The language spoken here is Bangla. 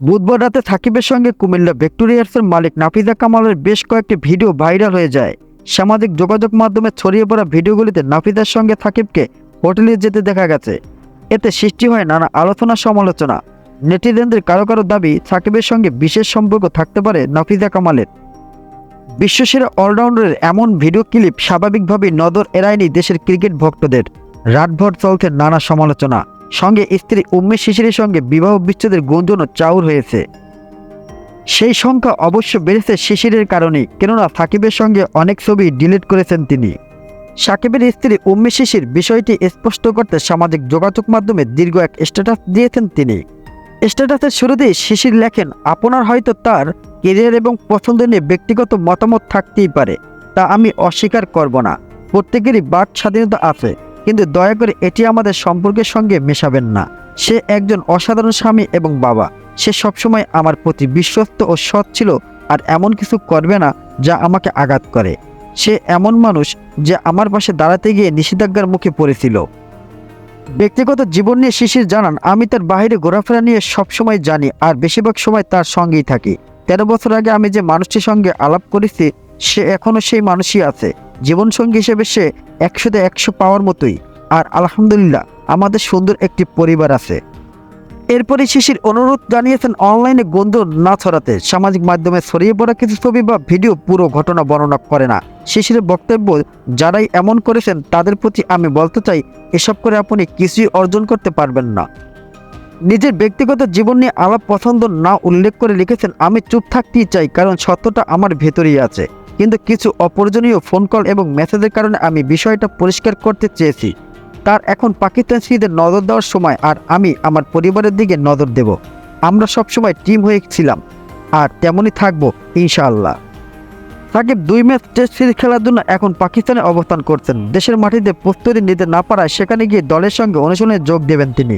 বুধবার রাতে সাকিবের সঙ্গে কুমিল্লা ভিক্টোরিয়ার্সের মালিক নাফিজা কামালের বেশ কয়েকটি ভিডিও ভাইরাল হয়ে যায়। সামাজিক যোগাযোগ মাধ্যমে ছড়িয়ে পড়া ভিডিওগুলিতে নাফিজার সঙ্গে সাকিবকে হোটেলে যেতে দেখা গেছে। এতে সৃষ্টি হয় নানা আলোচনা সমালোচনা। নেটিজেনদের কারও কারও দাবি, সাকিবের সঙ্গে বিশেষ সম্পর্ক থাকতে পারে নাফিজা কামালের। বিশ্বসেরা অলরাউন্ডারের এমন ভিডিও ক্লিপ স্বাভাবিকভাবেই নজর এড়ায়নি দেশের ক্রিকেট ভক্তদের। রাতভর চলছে নানা সমালোচনা। সঙ্গে স্ত্রী উম্মে শিশিরের সঙ্গে বিবাহ বিচ্ছেদের গুঞ্জনও চাউর হয়েছে। সেই সংখ্যা অবশ্য বেড়েছে শিশিরের কারণে, কেননা সাকিবের সঙ্গে অনেক ছবি ডিলিট করেছেন তিনি। সাকিবের স্ত্রী উম্মে শিশির বিষয়টি স্পষ্ট করতে সামাজিক যোগাযোগ মাধ্যমে দীর্ঘ এক স্ট্যাটাস দিয়েছেন তিনি। স্ট্যাটাসের শুরুতেই শিশির লেখেন, আপনার হয়তো তার কেরিয়ার এবং পছন্দ নিয়ে ব্যক্তিগত মতামত থাকতেই পারে, তা আমি অস্বীকার করব না। প্রত্যেকেরই বাক স্বাধীনতা আছে। কিন্তু দয়া করে এটি আমাদের সম্পর্কের সঙ্গে মেশাবেন না। সে একজন অসাধারণ স্বামী এবং বাবা। সে সবসময় আমার প্রতি বিশ্বস্ত ও সৎ ছিল আর এমন কিছু করবে না যা আমাকে আঘাত করে। সে এমন মানুষ যে আমার পাশে দাঁড়াতে গিয়ে নিষেধাজ্ঞার মুখে পড়েছিল। ব্যক্তিগত জীবন নিয়ে শিশির জানান, আমি তার বাইরে ঘোরাফেরা নিয়ে সবসময় জানি আর বেশিরভাগ সময় তার সঙ্গেই থাকি। তেরো বছর আগে আমি যে মানুষটির সঙ্গে আলাপ করেছি, সে এখনও সেই মানুষই আছে। জীবনসঙ্গী হিসেবে সে একশোতে একশো পাওয়ার মতোই। আর আলহামদুলিল্লাহ, আমাদের সুন্দর একটি পরিবার আছে। এরপরে শিশির অনুরোধ জানিয়েছেন, অনলাইনে গন্ধ না ছড়াতে সামাজিক মাধ্যমে ছড়িয়ে পড়া কিছু ছবি বা ভিডিও পুরো ঘটনা বর্ণনা করে না। শিশিরের বক্তব্য, যারাই এমন করেছেন, তাদের প্রতি আমি বলতে চাই, এসব করে আপনি কিছুই অর্জন করতে পারবেন না। নিজের ব্যক্তিগত জীবন নিয়ে আলাপ পছন্দ না উল্লেখ করে লিখেছেন, আমি চুপ থাকতেই চাই, কারণ সত্যটা আমার ভেতরেই আছে। কিন্তু কিছু অপ্রয়োজনীয় ফোন কল এবং মেসেজের কারণে আমি বিষয়টা পরিষ্কার করতে চেয়েছি। তার এখন পাকিস্তান স্ত্রীদের নজর দেওয়ার সময় আর আমি আমার পরিবারের দিকে নজর দেব। আমরা সবসময় টিম হয়ে ছিলাম আর তেমনই থাকব, ইনশাআল্লাহ। সাকিব দুই ম্যাচ টেস্ট সিরিজ খেলার জন্য এখন পাকিস্তানে অবস্থান করছেন। দেশের মাটিতে প্রস্তুতি নিতে না পারায় সেখানে গিয়ে দলের সঙ্গে অনুশীলনে যোগ দেবেন তিনি।